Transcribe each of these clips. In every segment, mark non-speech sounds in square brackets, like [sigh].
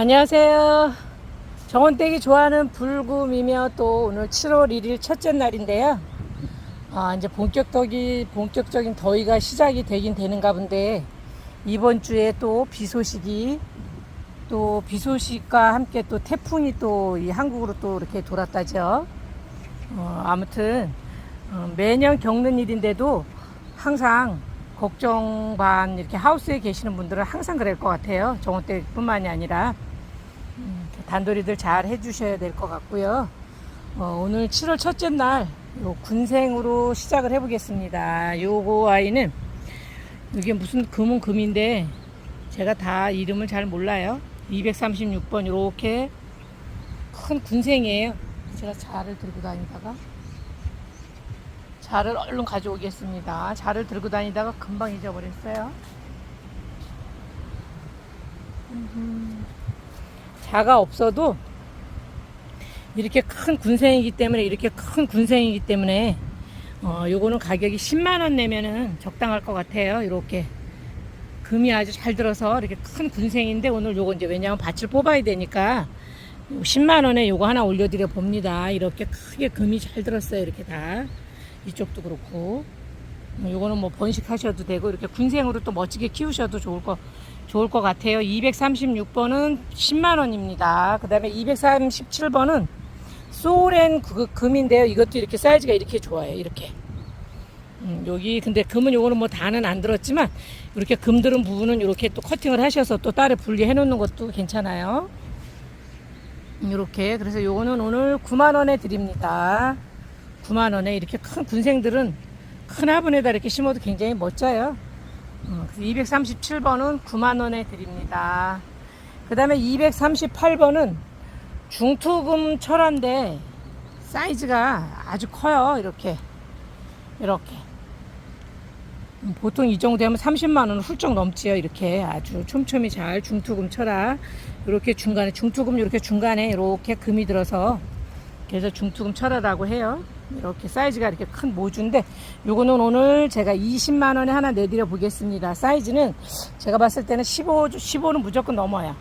안녕하세요. 정원댁이 좋아하는 불금이며 또 오늘 7월 1일 첫째 날인데요. 아, 이제 본격적이, 본격적인 더위가 시작이 되긴 되는가 본데, 이번 주에 또 비 소식이, 또 비 소식과 함께 또 태풍이 또 이 한국으로 또 이렇게 돌았다죠. 어, 아무튼, 어, 매년 겪는 일인데도 항상 걱정 반 이렇게 하우스에 계시는 분들은 항상 그럴 것 같아요. 정원댁뿐만이 아니라. 음, 단돌이들 잘 해주셔야 될 것 같고요. 어, 오늘 7월 첫째 날, 요 군생으로 시작을 해보겠습니다. 요거 아이는, 이게 무슨 금은 금인데, 제가 다 이름을 잘 몰라요. 236번, 요렇게 큰 군생이에요. 제가 자를 들고 다니다가, 자를 얼른 가져오겠습니다. 자를 들고 다니다가 금방 잊어버렸어요. 자가 없어도 이렇게 큰 군생이기 때문에 이렇게 큰 군생이기 때문에 어 요거는 가격이 10만 원 내면은 적당할 것 같아요. 이렇게 금이 아주 잘 들어서 이렇게 큰 군생인데 오늘 요거 이제 왜냐하면 밭을 뽑아야 되니까 10만 원에 요거 하나 올려드려 봅니다. 이렇게 크게 금이 잘 들었어요. 이렇게 다 이쪽도 그렇고 뭐 요거는 뭐 번식하셔도 되고 이렇게 군생으로 또 멋지게 키우셔도 좋을 거 좋을 것 같아요. 236번은 10만 원입니다. 그 다음에 237번은 소렌 그- 금인데요. 이것도 이렇게 사이즈가 이렇게 좋아요. 이렇게. 음, 여기 근데 금은 요거는 뭐 다는 안 들었지만 이렇게 금 들은 부분은 이렇게 또 커팅을 하셔서 또 따로 분리해 놓는 것도 괜찮아요. 이렇게 그래서 요거는 오늘 9만 원에 드립니다. 9만 원에 이렇게 큰 군생들은 큰 화분에다 이렇게 심어도 굉장히 멋져요. 237번은 9만 원에 드립니다. 그 다음에 238번은 중투금 철화인데 사이즈가 아주 커요. 이렇게 이렇게 음, 보통 이 정도 되면 30만 원 훌쩍 넘지요. 이렇게 아주 촘촘히 잘 중투금 철화 이렇게 중간에 중투금 이렇게 중간에 이렇게 금이 들어서 그래서 중투금 철화라고 해요. 이렇게 사이즈가 이렇게 큰 모주인데 요거는 오늘 제가 20만 원에 하나 내드려 보겠습니다. 사이즈는 제가 봤을 때는 15 15는 무조건 넘어요.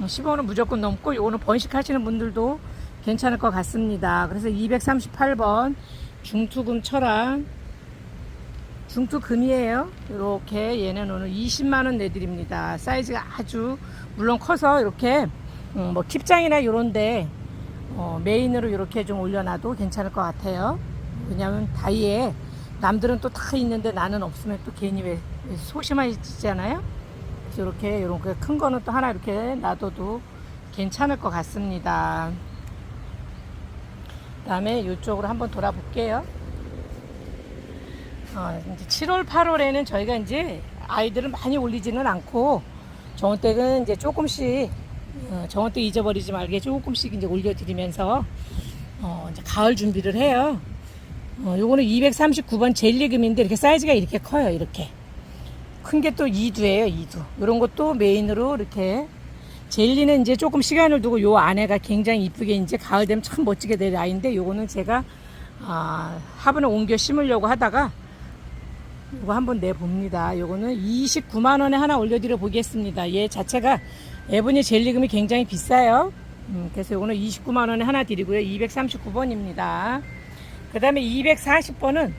15는 무조건 넘고 요거는 번식하시는 분들도 괜찮을 것 같습니다. 그래서 238번 중투금 철화 중투금이에요. 이렇게 얘는 오늘 20만 원 내드립니다. 사이즈가 아주 물론 커서 이렇게 음, 뭐 킵장이나 요런데 어, 메인으로 이렇게 좀 올려놔도 괜찮을 것 같아요. 왜냐하면 다이에 남들은 또 다 있는데 나는 없으면 또 괜히 왜 소심해지잖아요. 그래서 이렇게 이렇게 큰 거는 또 하나 이렇게 놔둬도 괜찮을 것 같습니다. 그다음에 이쪽으로 한번 돌아볼게요. 어, 이제 7월, 8월에는 저희가 이제 아이들을 많이 올리지는 않고 정원댁은 이제 조금씩 어, 정원댁 잊어버리지 말게 조금씩 이제 올려드리면서 어, 이제 가을 준비를 해요. 어, 요거는 239번 젤리금인데 이렇게 사이즈가 이렇게 커요. 이렇게 큰 게또 이두예요. 이두. 이런 것도 메인으로 이렇게 젤리는 이제 조금 시간을 두고 요 안에가 굉장히 이쁘게 이제 가을 되면 참 멋지게 될 아이인데 요거는 제가 아, 화분을 옮겨 심으려고 하다가 이거 한번 내봅니다. 요거는 29만 원에 하나 올려드려 보겠습니다. 얘 자체가 에보니 젤리금이 굉장히 비싸요. 음, 그래서 요거는 29만 원에 하나 드리고요. 239번입니다. 그 다음에 240번은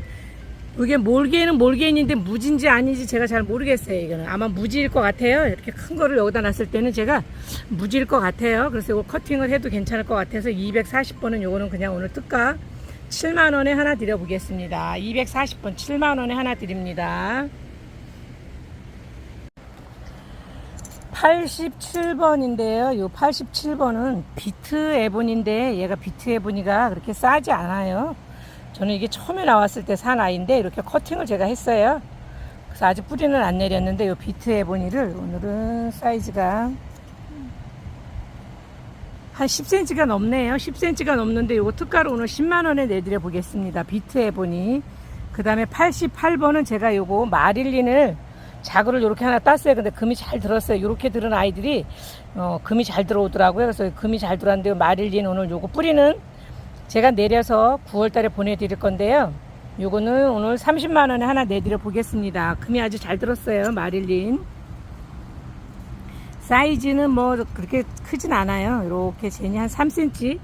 이게 몰개는 몰개인인데 무지인지 아닌지 제가 잘 모르겠어요. 이거는 아마 무지일 것 같아요. 이렇게 큰 거를 여기다 놨을 때는 제가 무지일 것 같아요. 그래서 이거 커팅을 해도 괜찮을 것 같아서 240번은 요거는 그냥 오늘 특가 7만 원에 하나 드려보겠습니다. 240번 7만 원에 하나 드립니다. 87번인데요. 요 87번은 비트 에본인데 얘가 비트 에본이가 그렇게 싸지 않아요. 저는 이게 처음에 나왔을 때 산 아이인데 이렇게 커팅을 제가 했어요. 그래서 아직 뿌리는 안 내렸는데 요 비트 에보니를 오늘은 사이즈가 한 10cm가 넘네요. 10cm가 넘는데 요거 특가로 오늘 10만원에 내드려 보겠습니다. 비트 에보니. 그 다음에 88번은 제가 요거 마릴린을 자구를 이렇게 하나 땄어요. 근데 금이 잘 들었어요. 이렇게 들은 아이들이 어, 금이 잘 들어오더라고요. 그래서 금이 잘 들어왔는데 마릴린 오늘 요거 뿌리는 제가 내려서 9월달에 보내드릴 건데요. 요거는 오늘 30만 원에 하나 내드려 보겠습니다. 금이 아주 잘 들었어요. 마릴린. 사이즈는 뭐 그렇게 크진 않아요. 이렇게 젠이 한 3cm,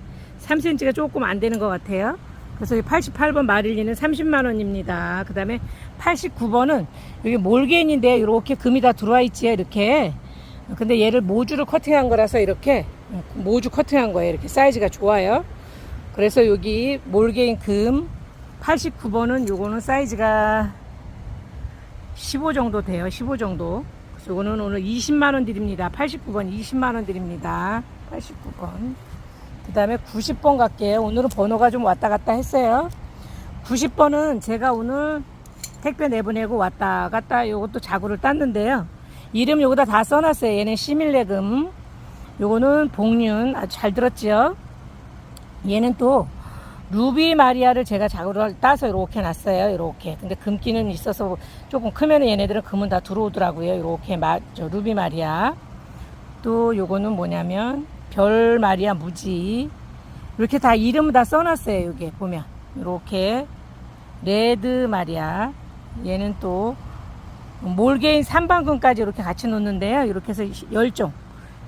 3cm가 조금 안 되는 것 같아요. 그래서 88번 마릴리는 30만 원입니다. 그 다음에 89번은 여기 몰겐인데 이렇게 금이 다 들어와 있지요. 이렇게. 근데 얘를 모주로 커팅한 거라서 이렇게 모주 커팅한 거예요. 이렇게 사이즈가 좋아요. 그래서 여기 몰게인 금 89번은 요거는 사이즈가 15 정도 돼요. 15 정도. 그래서 요거는 오늘 20만 원 드립니다. 89번 20만 원 드립니다. 89번. 그 다음에 90번 갈게요. 오늘은 번호가 좀 왔다 갔다 했어요. 90번은 제가 오늘 택배 내보내고 왔다 갔다 요것도 자구를 땄는데요. 이름 요거다 다 써놨어요. 얘는 시밀레금. 요거는 복륜. 아주 잘 들었지요? 얘는 또 루비 마리아를 제가 자구를 따서 이렇게 놨어요. 이렇게. 근데 금기는 있어서 조금 크면 얘네들은 금은 다 들어오더라고요. 이렇게 마, 저 루비 마리아. 또 요거는 뭐냐면 별 마리아 무지. 이렇게 다 이름을 다 써놨어요. 여기 보면. 이렇게 레드 마리아. 얘는 또 몰게인 3방금까지 이렇게 같이 놓는데요. 이렇게 해서 열종.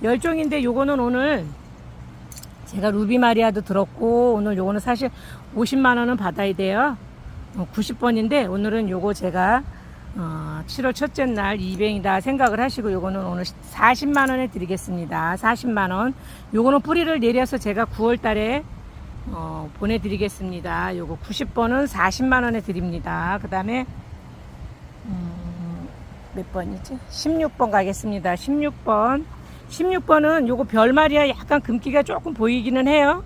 열종인데 요거는 오늘 제가 루비 마리아도 들었고 오늘 요거는 사실 50만 원은 받아야 돼요. 90번인데 오늘은 요거 제가 어, 7월 첫째 날 200이다 생각을 하시고 요거는 오늘 40만 원에 드리겠습니다. 40만 원. 요거는 뿌리를 내려서 제가 9월 달에 어, 보내드리겠습니다. 요거 90번은 40만 원에 드립니다. 그 다음에 음, 몇 번이지? 16번 가겠습니다. 16번. 16번은 요거 별마리아 약간 금기가 조금 보이기는 해요.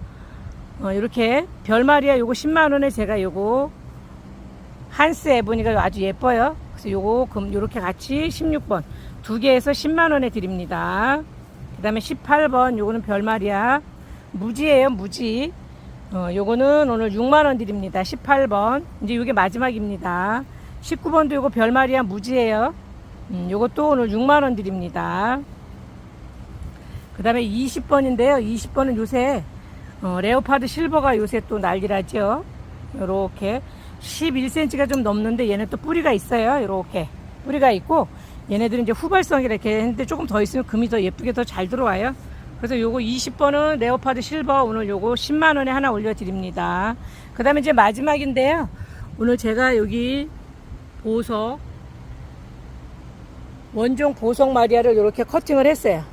어, 이렇게 별마리아 요거 10만원에 제가 요거 한스 에보니가 아주 예뻐요. 그래서 요거 금 요렇게 같이 16번 두 개에서 10만원에 드립니다. 그 다음에 18번 요거는 별마리아 무지예요 무지. 어, 요거는 오늘 6만원 드립니다. 18번 이제 요게 마지막입니다. 19번도 요거 별마리아 무지예요. 음, 요것도 오늘 6만원 드립니다. 그 다음에 20번인데요. 20번은 요새 어, 레오파드 실버가 요새 또 난리라죠. 요렇게 11cm가 좀 넘는데 얘는 또 뿌리가 있어요. 요렇게 뿌리가 있고 얘네들은 이제 후발성이 이렇게 했는데 조금 더 있으면 금이 더 예쁘게 더 잘 들어와요. 그래서 요거 20번은 레오파드 실버 오늘 요거 10만원에 하나 올려드립니다. 그 다음에 이제 마지막인데요. 오늘 제가 여기 보석 원종 보석 마리아를 이렇게 커팅을 했어요.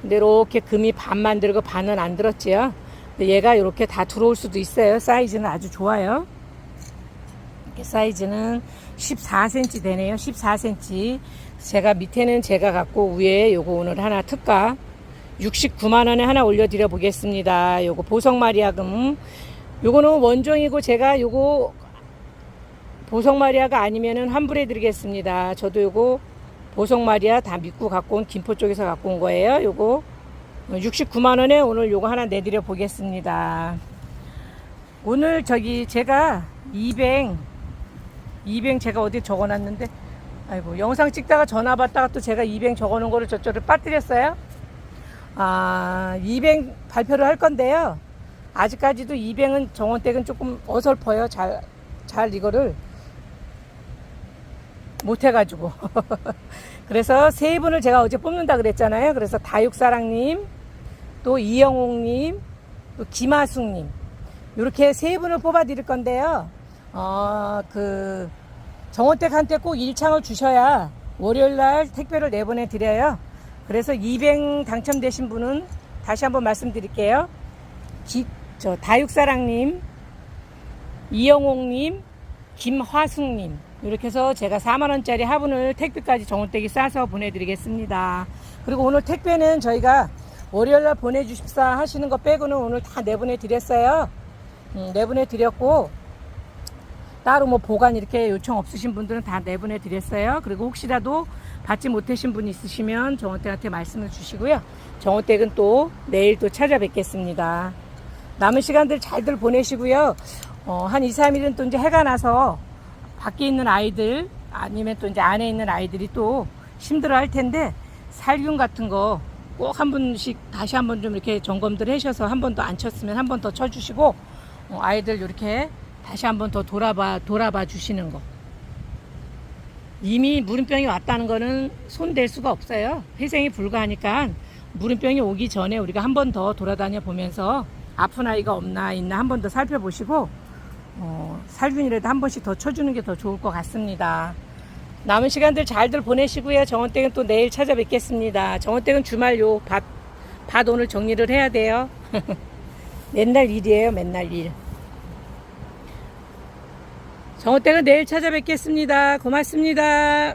근데 이렇게 금이 반만 들고 반은 안 들었지요. 얘가 이렇게 다 들어올 수도 있어요. 사이즈는 아주 좋아요. 사이즈는 14cm 되네요. 14cm. 제가 밑에는 제가 갖고 위에 요거 오늘 하나 특가 69만원에 하나 올려드려 보겠습니다. 요거 보석 마리아금. 요거는 원종이고 제가 요거 보석 마리아가 아니면은 환불해 드리겠습니다. 저도 요거 보석 마리아 다 믿고 갖고 온 김포 쪽에서 갖고 온 거예요. 요거 69만 원에 오늘 요거 하나 내드려 보겠습니다. 오늘 저기 제가 200 200 제가 어디 적어 놨는데 아이고 영상 찍다가 전화 받다가 또 제가 200 적어 놓은 거를 저쪽으로 빠뜨렸어요. 아, 200 발표를 할 건데요. 아직까지도 200은 정원댁은 조금 어설퍼요. 잘, 잘 이거를 못해가지고. [laughs] 그래서 세 분을 제가 어제 뽑는다 그랬잖아요. 그래서 다육사랑님, 또 이영옥님, 또 김하숙님. 이렇게 세 분을 뽑아 드릴 건데요. 어, 그, 정원댁한테 꼭 일창을 주셔야 월요일 날 택배를 내보내 드려요. 그래서 200 당첨되신 분은 다시 한번 말씀드릴게요. 기, 저, 다육사랑님, 이영옥님, 김화숙님. 이렇게 해서 제가 4만원짜리 화분을 택배까지 정원댁이 싸서 보내드리겠습니다. 그리고 오늘 택배는 저희가 월요일날 보내주십사 하시는 거 빼고는 오늘 다 내보내 드렸어요. 음, 내보내 드렸고, 따로 뭐 보관 이렇게 요청 없으신 분들은 다 내보내 드렸어요. 그리고 혹시라도 받지 못하신 분 있으시면 정원댁한테 말씀을 주시고요. 정원댁은 또 내일 또 찾아뵙겠습니다. 남은 시간들 잘들 보내시고요. 어, 한 2, 3일은 또 이제 해가 나서 밖에 있는 아이들 아니면 또 이제 안에 있는 아이들이 또 힘들어 할 텐데 살균 같은 거 꼭한 분씩 다시 한 번 좀 이렇게 점검들 하셔서 한 번 더 안 쳤으면 한 번 더 쳐주시고 어, 아이들 이렇게 다시 한 번 더 돌아봐 돌아봐 주시는 거. 이미 물음병이 왔다는 거는 손댈 수가 없어요. 회생이 불가하니까 물음병이 오기 전에 우리가 한 번 더 돌아다녀 보면서 아픈 아이가 없나 있나 한 번 더 살펴보시고 어, 살균이라도 한 번씩 더 쳐주는 게 더 좋을 것 같습니다. 남은 시간들 잘들 보내시고요. 정원댁은 또 내일 찾아뵙겠습니다. 정원댁은 주말 요 밭, 밭 오늘 정리를 해야 돼요. [laughs] 맨날 일이에요. 맨날 일. 정원댁은 내일 찾아뵙겠습니다. 고맙습니다.